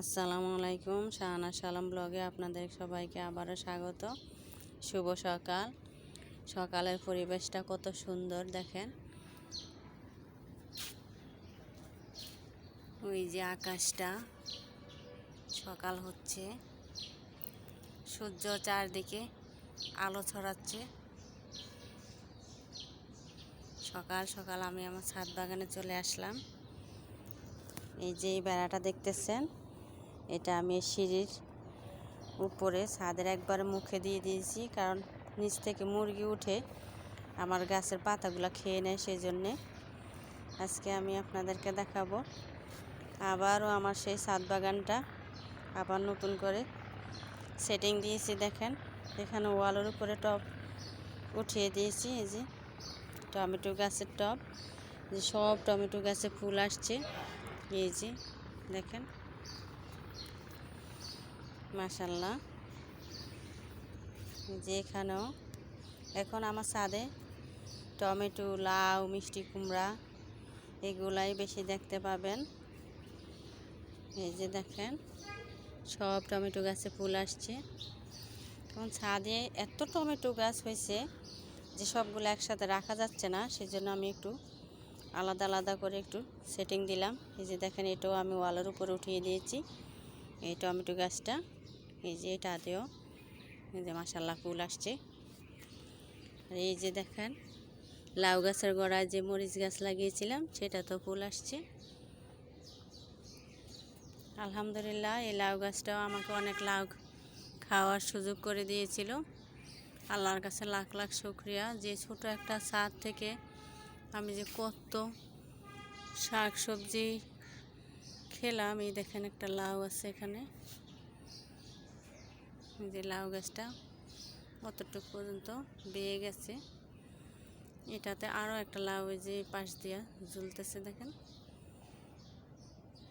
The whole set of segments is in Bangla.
আসসালামু আলাইকুম, শাহানা সালাম ব্লগে আপনাদের সবাইকে আবারও স্বাগত। শুভ সকাল। সকালের পরিবেশটা কত সুন্দর দেখেন। ওই যে আকাশটা, সকাল হচ্ছে। সূর্য চারদিকে আলো ছড়াচ্ছে। সকাল সকাল আমি আমার ছাদ বাগানে চলে আসলাম। এই যে এই বেড়াটা দেখতেছেন। এটা আমি সিঁড়ির উপরে ছাদের একবার মুখে দিয়ে দিয়েছি, কারণ নিচ থেকে মুরগি উঠে আমার গাছের পাতাগুলো খেয়ে নেয় সেই জন্যে আজকে আমি আপনাদেরকে দেখাবো আবারও আমার সেই ছাদ বাগানটা, আবার নতুন করে সেটিং দিয়েছি দেখেন। এখানে ওয়ালের উপরে টব উঠিয়ে দিয়েছি, এই যে টমেটো গাছের টব যে সব টমেটো গাছে ফুল আসছে, এই যে দেখেন। মাশাল্লাহ যেখানেও এখন আমার ছাদে টমেটো, লাউ, মিষ্টি কুমড়া এগুলাই বেশি দেখতে পাবেন। এই যে দেখেন, সব টমেটো গাছে ফুল আসছে। এখন ছাদে এত টমেটো গাছ হয়েছে যে সবগুলো একসাথে রাখা যাচ্ছে না সেই জন্য আমি একটু আলাদা আলাদা করে একটু সেটিং দিলাম। এই যে দেখেন, এটাও আমি ওয়ালের উপরে উঠিয়ে দিয়েছি, এই টমেটো গাছটা। এই যে এটাতেও এই যে মাসাল্লাহ ফুল আসছে। আর এই যে দেখেন, লাউ গাছের গোড়ায় যে মরিচ গাছ লাগিয়েছিলাম, সেটা তো ফুল আসছে। আলহামদুলিল্লাহ, এই লাউ গাছটাও আমাকে অনেক লাউ খাওয়ার সুযোগ করে দিয়েছিল। আল্লাহর কাছে লাখ লাখ শুক্রিয়া। যে ছোট একটা ছাদ থেকে আমি যে কত শাক সবজি খেলাম, এই দেখেন একটা লাউ আছে এখানে। যে লাউ গাছটা কতটুকু পর্যন্ত বেয়ে গেছে। এটাতে আরও একটা লাউ যে পাশ দিয়া ঝুলতেছে দেখেন।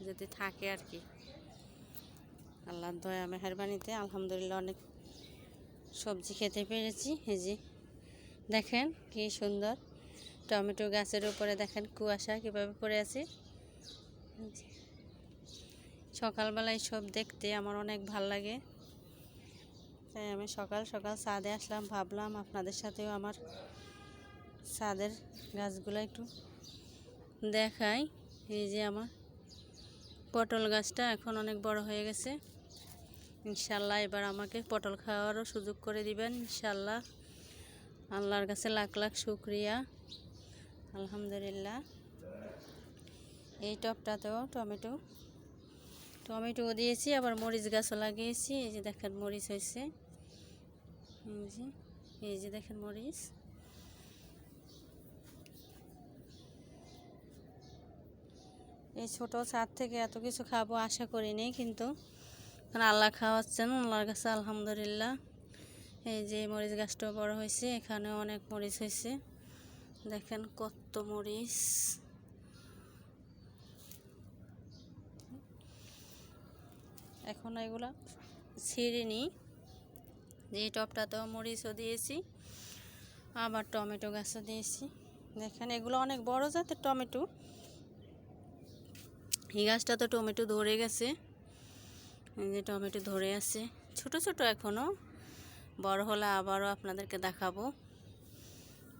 যদি থাকে আর কি। আল্লাহর দয়া, মেহরবানিতে আলহামদুলিল্লাহ অনেক সবজি খেতে পেরেছি। এই যে দেখেন কি সুন্দর। টমেটো গাছের উপরে দেখেন কুয়াশা কীভাবে পড়ে আছে। সকালবেলায় সব দেখতে আমার অনেক ভালো লাগে। তাই আমি সকাল সকাল ছাদে আসলাম, ভাবলাম আপনাদের সাথেও আমার ছাদের গাছগুলো একটু দেখাই। এই যে আমার পটল গাছটা এখন অনেক বড় হয়ে গেছে। ইনশাল্লাহ এবার আমাকে পটল খাওয়ারও সুযোগ করে দিবেন, ইনশাল্লাহ। আল্লাহর কাছে লাখ লাখ শুক্রিয়া। আলহামদুলিল্লাহ। এই টবটাতেও টমেটো টমেটো দিয়েছি, আবার মরিচ গাছও লাগিয়েছি। এই যে দেখেন মরিচ হয়েছে। এই যে এই যে দেখেন মরিচ। এই ছোট ছাদ থেকে এত কিছু খাব আশা করিনি কিন্তু এখন আল্লাহ খাওয়াচ্ছেন, আল্লাহর কাছে আলহামদুলিল্লাহ। এই যে মরিচ গাছটাও বড় হয়েছে, এখানেও অনেক মরিচ হয়েছে। দেখেন কত মরিচ। এখন এগুলা নিই। এই টপটাতেও মরিচও দিয়েছি, আবার টমেটো গাছও দিয়েছি। দেখেন, এগুলো অনেক বড় জাতের টমেটো। এই গাছটা তো টমেটো ধরে গেছে। এই যে টমেটো ধরে আছে। ছোট ছোট এখনও বড় হলে আবারও আপনাদেরকে দেখাবো।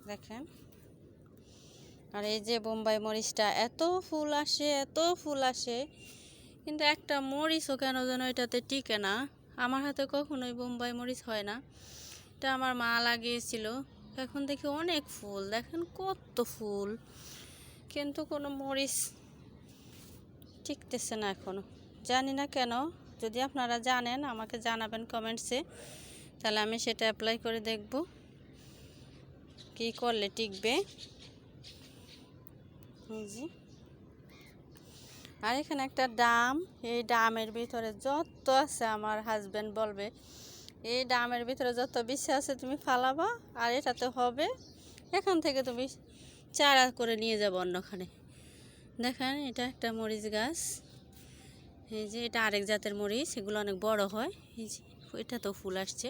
দেখেন। আর এই যে বোম্বাই মরিচটা, এত ফুল আসে, এত ফুল আসে। কিন্তু একটা মরিচও কেন যেন এটাতে টিকে না। আমার হাতে কখনোই বোম্বাই মরিচ হয় না। এটা আমার মা লাগিয়েছিল। এখন দেখি অনেক ফুল। দেখেন কত ফুল। কিন্তু কোনো মরিচ টিকতেছে না এখনও। জানি না কেন। যদি আপনারা জানেন, আমাকে জানাবেন কমেন্টসে। তাহলে আমি সেটা অ্যাপ্লাই করে দেখব কি করলে টিকবে। যে। আর এখানে একটা ডাম, এই ডামের ভিতরে যত আছে আমার হাজব্যান্ড বলবে, এই ডামের ভিতরে যত বেশি আছে তুমি ফালাবা, আর এটাতে হবে, এখান থেকে তুমি চারা করে নিয়ে যাব অন্যখানে। দেখেন, এটা একটা মরিচ গাছ, এই যে এটা আরেক জাতের মরিচ, এগুলো অনেক বড় হয়, এই যে এটা তো ফুল আসছে।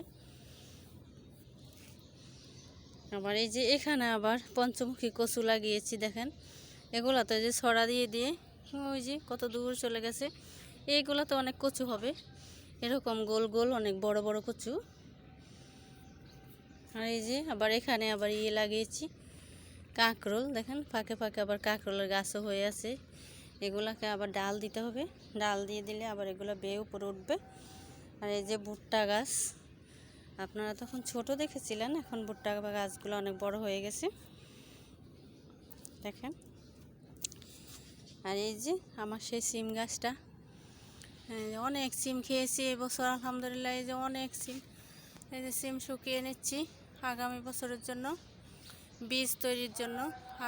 আবার এই যে এখানে আবার পঞ্চমুখী কচু লাগিয়েছি, দেখেন এগুলো তো যে ছড়া দিয়ে দিয়ে ওই যে কত দূর চলে গেছে। এইগুলো তো অনেক কচু হবে। এরকম গোল গোল অনেক বড় বড় কচু। আর এই যে আবার এখানে আবার ইয়ে লাগিয়েছি কাঁকরোল। দেখেন, ফাঁকে ফাঁকে আবার কাঁকরোলের গাছও হয়ে আছে। এগুলাকে আবার ডাল দিতে হবে। ডাল দিয়ে দিলে আবার এগুলো বেয়ে উপরে উঠবে। আর এই যে ভুট্টা গাছ। আপনারা তখন ছোট দেখেছিলেন, এখন ভুট্টা গাছগুলো অনেক বড় হয়ে গেছে। দেখেন। আর এই যে আমার সেই সিম গাছটা। অনেক সিম খেয়েছি এবছর আলহামদুলিল্লাহ, এই যে অনেক সিম। এই যে সিম শুকিয়ে নিচ্ছি আগামী বছরের জন্য, বীজ তৈরির জন্য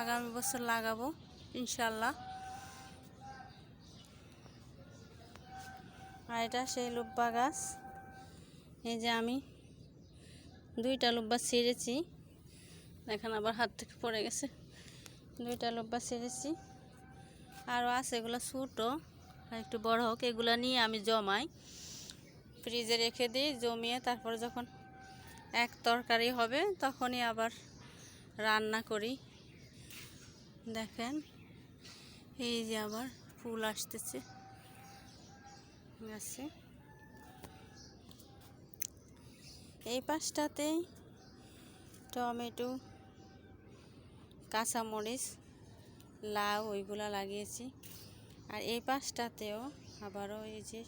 আগামী বছর লাগাবো ইনশাল্লাহ আর এটা সেই লুব্বা গাছ। এই যে আমি দুইটা লুব্বা ছিঁড়েছি। দেখেন আবার হাত থেকে পড়ে গেছে। দুইটা লুব্বা ছিঁড়েছি। আরও আছে, এগুলো ছোটো। একটু বড় হোক, এগুলো নিয়ে আমি জমাই। ফ্রিজে রেখে দিই, জমিয়ে তারপর যখন এক তরকারি হবে, তখনই আবার রান্না করি। দেখেন, এই যে আবার ফুল আসতেছে। গাছে এই পাশটাতেই টমেটো, কাঁচামরিচ লাউ ওইগুলা লাগিয়েছি। আর এই পাশটাতেও আবারও এই যে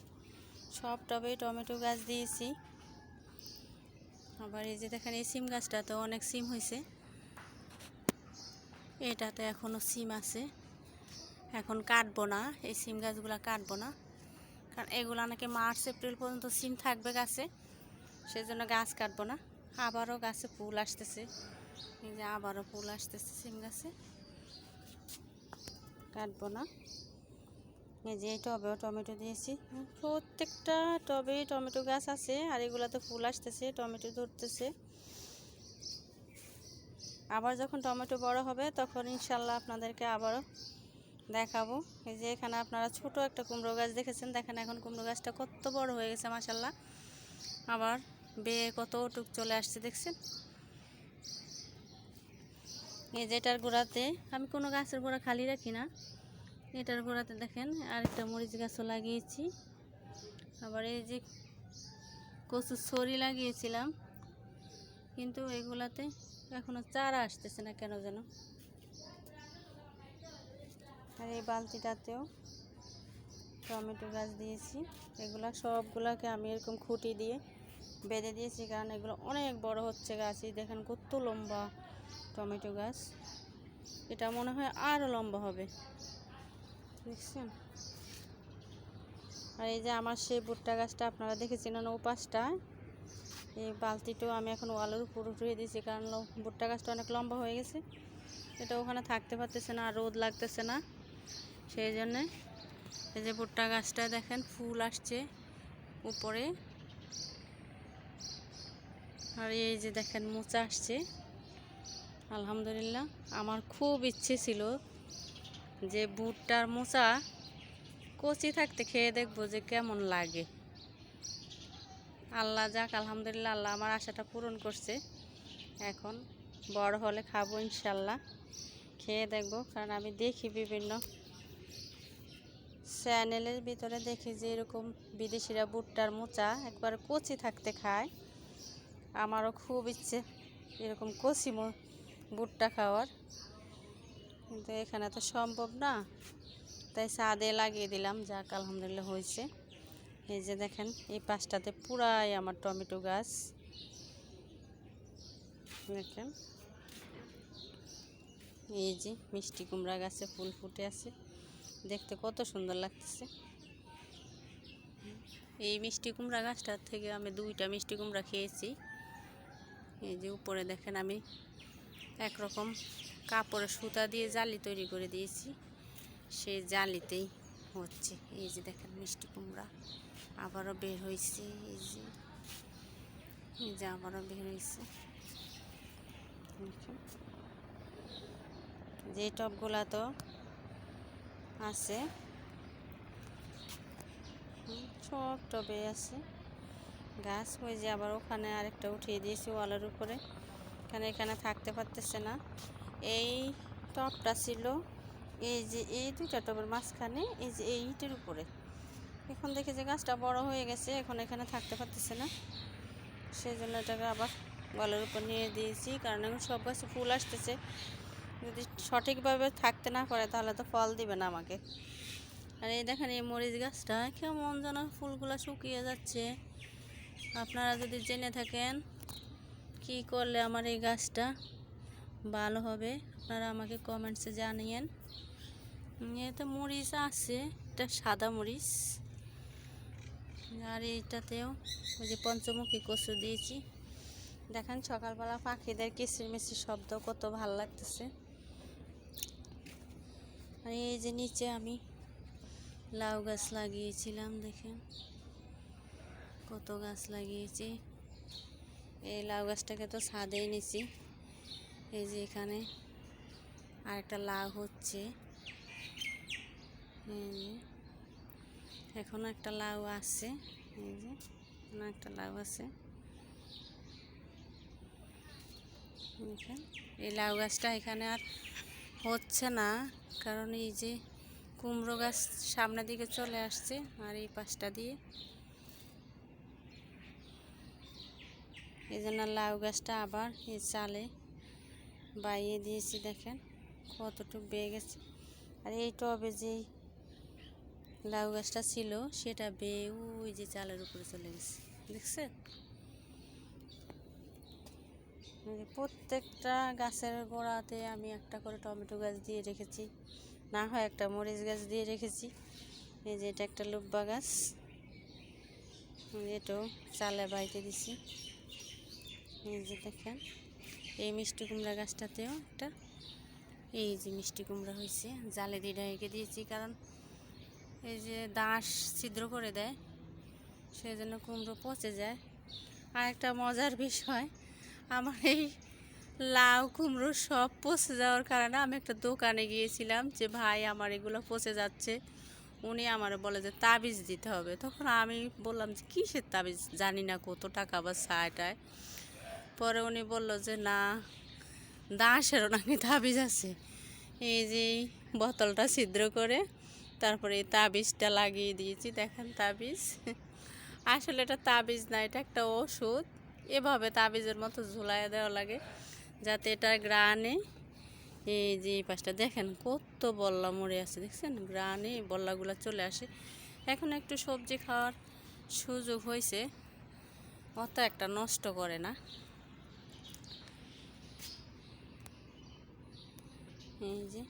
সব টবে টমেটো গাছ দিয়েছি। আবার এই যে দেখেন, এই সিম গাছটাতেও অনেক সিম হয়েছে। এটাতে এখনও সিম আছে। এখন কাটবো না, এই সিম গাছগুলো কাটবো না। কারণ এগুলো নাকি মার্চ, এপ্রিল পর্যন্ত সিম থাকবে গাছে, সেজন্য গাছ কাটবো না। আবারও গাছে ফুল আসতেছে। এই যে আবারও ফুল আসতেছে সিম গাছে। কাটবো না। এই যে টবেও টমেটো দিয়েছি। প্রত্যেকটা টবেই টমেটো গাছ আছে, আর এগুলাতে ফুল আসতেছে, টমেটো ধরতেছে। আবার যখন টমেটো বড় হবে, তখন ইনশাল্লাহ আপনাদেরকে আবারও দেখাবো। এই যে এখানে আপনারা ছোট একটা কুমড়ো গাছ দেখেছেন, দেখেন এখন কুমড়ো গাছটা কত বড় হয়ে গেছে মাসাল্লাহ আবার বেয়ে কত টুক চলে আসছে, দেখছেন? এই যেটার গোড়াতে, আমি কোনো গাছের গোড়া খালি রাখি না। এটার গোড়াতে দেখেন, আরেকটা মরিচ গাছও লাগিয়েছি। আবার এই যে কচুর ছড়ি লাগিয়েছিলাম, কিন্তু এগুলাতে এখনও চারা আসতেছে না কেন যেন। আর এই বালতিটাতেও টমেটো গাছ দিয়েছি। এগুলা সবগুলাকে আমি এরকম খুঁটি দিয়ে বেঁধে দিয়েছি, কারণ এগুলো অনেক বড় হচ্ছে গাছই দেখেন কত লম্বা। টমেটো গাছ। এটা মনে হয় আরও লম্বা হবে। দেখছেন? আর এই যে আমার সেই ভুট্টা গাছটা আপনারা দেখেছিলেন ও পাশটা এই বালতিটাও আমি এখন ওয়ালের উপর উঠিয়ে দিয়েছি, কারণ ভুট্টা গাছটা অনেক লম্বা হয়ে গেছে। এটা ওখানে থাকতে পারতেছে না, আর রোদ লাগতেছে না। সেই জন্যে এই যে ভুট্টা গাছটা দেখেন, ফুল আসছে উপরে। আর এই যে দেখেন মোচা আসছে। আলহামদুলিল্লাহ। আমার খুব ইচ্ছে ছিল যে ভুট্টার মোচা কচি থাকতে খেয়ে দেখব যে কেমন লাগে। আল্লাহ যাক, আলহামদুলিল্লাহ, আল্লাহ আমার আশাটা পূরণ করছে। এখন বড় হলে খাব ইনশাল্লাহ খেয়ে দেখব, কারণ আমি দেখি বিভিন্ন চ্যানেলের ভিতরে দেখি যে এরকম বিদেশিরা ভুট্টার মোচা একবার কচি থাকতে খায়। আমারও খুব ইচ্ছে এরকম কচি মো ভুট্টা খাওয়ার। কিন্তু এখানে তো সম্ভব না। তাই ছাদে লাগিয়ে দিলাম, যাক, আলহামদুলিল্লাহ হয়েছে। এই যে দেখেন, এই পাশটাতে পুরাই আমার টমেটো গাছ। দেখেন, এই যে মিষ্টি কুমড়া গাছে ফুল ফুটে আছে। দেখতে কত সুন্দর লাগতেছে। এই মিষ্টি কুমড়া গাছটার থেকে আমি দুইটা মিষ্টি কুমড়া খেয়েছি। এই যে উপরে দেখেন আমি একরকম কাপড়ের সুতা দিয়ে জালি তৈরি করে দিয়েছি। সেই জালিতেই হচ্ছে। এই যে দেখেন মিষ্টি কুমড়া আবারও বের হয়েছে। এই যে এই যে আবারও বের হয়েছে। যে টবগুলা তো আছে সব টবে আছে। গাছ, ওই যে আবার ওখানে আরেকটা উঠিয়ে দিয়েছি ওয়ালের উপরে। এখানে এখানে থাকতে পারতেছে না। এই টবটা ছিল, এই যে এই দুইটা টবের মাঝখানে, এই যে এই ইটের উপরে। এখন দেখি যে গাছটা বড় হয়ে গেছে, এখন এখানে থাকতে পারতেছে না। সেই জন্য এটাকে আবার গলের উপর নিয়ে দিয়েছি, কারণ এখন সব গাছে ফুল আসতেছে। যদি সঠিকভাবে থাকতে না পারে, তাহলে তো ফল দিবে না আমাকে। আর এই দেখেন, এই মরিচ গাছটা কেমন যেন ফুলগুলো শুকিয়ে যাচ্ছে। আপনারা যদি জেনে থাকেন কি করলে আমার এই গাছটা ভালো হবে আপনারা আমাকে কমেন্টসে জানিয়েন। এতে মরিচ আছে, এটা সাদা মরিচ। আর এইটাতেও ওই যে পঞ্চমুখী কচু দিয়েছি। দেখেন সকালবেলা পাখিদের কিচির মিচির শব্দ কত ভালো লাগতেছে। আর এই যে নিচে আমি লাউ গাছ লাগিয়েছিলাম, দেখেন। কত গাছ লাগিয়েছি। এই লাউ গাছটাকে তো ছাদেই নিছি। এই যে এখানে আরেকটা লাউ হচ্ছে। এই যে এখনও একটা লাউ আছে। এই যে এখনও একটা লাউ আছে। এই লাউ গাছটা এখানে আর হচ্ছে না, কারণ এই যে কুমড়ো গাছ সামনের দিকে চলে আসছে আর এই পাশটা দিয়ে এই জন্য লাউ গাছটা আবার এই চালে বাইয়ে দিয়েছি দেখেন, কতটুকু বেয়ে গেছে। আর এই টবে যেই লাউ গাছটা ছিল, সেটা বেয়ে ওই যে চালের উপরে চলে গেছে। দেখছেন? যে প্রত্যেকটা গাছের গোড়াতে আমি একটা করে টমেটো গাছ দিয়ে রেখেছি, না হয় একটা মরিচ গাছ দিয়ে রেখেছি। এই যে এটা একটা লুব্বা গাছ, এটাও চালে বাইতে দিছি। এই যে দেখেন, এই মিষ্টি কুমড়া গাছটাতেও একটা এই যে মিষ্টি কুমড়া হয়েছে। জালে দিয়ে ঢেকে দিয়েছি, কারণ এই যে দাঁশ ছিদ্র করে দেয় সেই জন্য কুমড়ো পচে যায়। আর একটা মজার বিষয়, আমার এই লাউ কুমড়ো সব পচে যাওয়ার কারণে আমি একটা দোকানে গিয়েছিলাম যে, ভাই, আমার এগুলো পচে যাচ্ছে। উনি আমার বলে যে, তাবিজ দিতে হবে। তখন আমি বললাম যে, কিসের তাবিজ? জানি না কত টাকা বা ছায়টায় পরে উনি বলল যে, না দাঁশেরও নাকি তাবিজ আছে। এই যে বোতলটা ছিদ্র করে তারপরে এই তাবিজটা লাগিয়ে দিয়েছি। দেখেন তাবিজ। আসলে এটা তাবিজ না, এটা একটা ওষুধ। এভাবে তাবিজের মতো ঝুলাইয়া দেওয়া লাগে যাতে এটা গ্রানে এই যে এই পাশটা দেখেন কত বল্লা মরে আছে, দেখছেন? গ্রানে বল্লাগুলো চলে আসে। এখন একটু সবজি খাওয়ার সুযোগ হয়েছে অত একটা নষ্ট করে না। এই যে।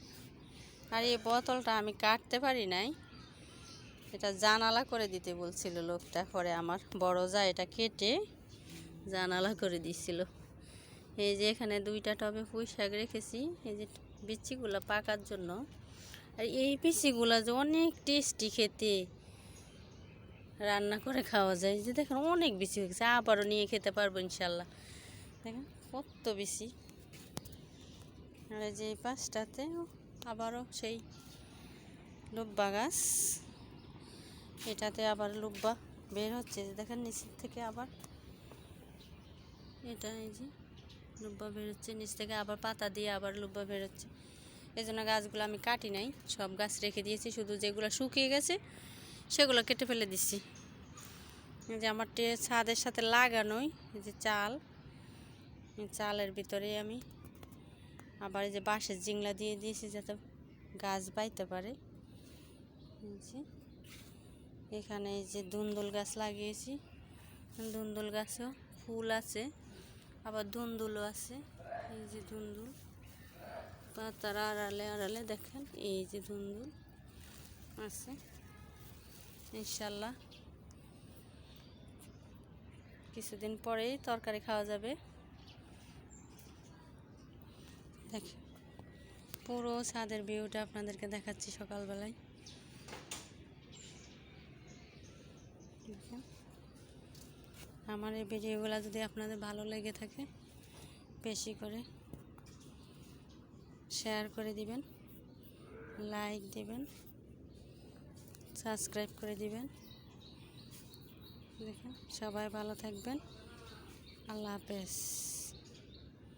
আর এই বোতলটা আমি কাটতে পারি নাই। এটা জানালা করে দিতে বলছিল লোকটা, পরে আমার বড় যা এটা কেটে জানালা করে দিছিল। এই যে এখানে দুইটা টবে পুঁই শাক রেখেছি, এই যে বিচিগুলো পাকার জন্য। আর এই বিচিগুলো যে অনেক টেস্টি খেতে। রান্না করে খাওয়া যায়। যে দেখেন অনেক বেশি হয়ে গেছে আবারও নিয়ে খেতে পারব ইনশাল্লাহ। দেখেন কত বেশি আর যে এই পাশটাতে আবারও সেই লুব্বা গাছ। এটাতে আবার লুব্বা বের হচ্ছে। দেখেন নিচের থেকে আবার এটা এই যে লুব্বা বেরোচ্ছে নিচ থেকে আবার পাতা দিয়ে আবার লুব্বা বেরোচ্ছে এই জন্য গাছগুলো আমি কাটি নাই। সব গাছ রেখে দিয়েছি। শুধু যেগুলো শুকিয়ে গেছে, সেগুলো কেটে ফেলে দিচ্ছি যে আমার ছাদের সাথে লাগানোই যে চাল। চালের ভিতরে আমি আবার এই যে বাঁশের জিংলা দিয়ে দিয়েছি যাতে গাছ বাইতে পারে। এখানে এই যে দুন্দুল গাছ লাগিয়েছি। দুন্দুল গাছেও ফুল আছে, আবার ধুন্দুলও আছে। এই যে ধুন্দুল, পাতার আড়ালে আড়ালে দেখেন এই যে ধুন্দুল আছে। ইনশাল্লাহ। কিছুদিন পরেই তরকারি খাওয়া যাবে। দেখেন পুরো ছাদের ভিউটা আপনাদেরকে দেখাচ্ছি সকালবেলায়। দেখেন, আমার এই ভিডিওগুলো যদি আপনাদের ভালো লেগে থাকে, বেশি করে শেয়ার করে দিবেন লাইক দিবেন সাবস্ক্রাইব করে দিবেন। দেখেন, সবাই ভালো থাকবেন। আল্লাহ হাফেজ।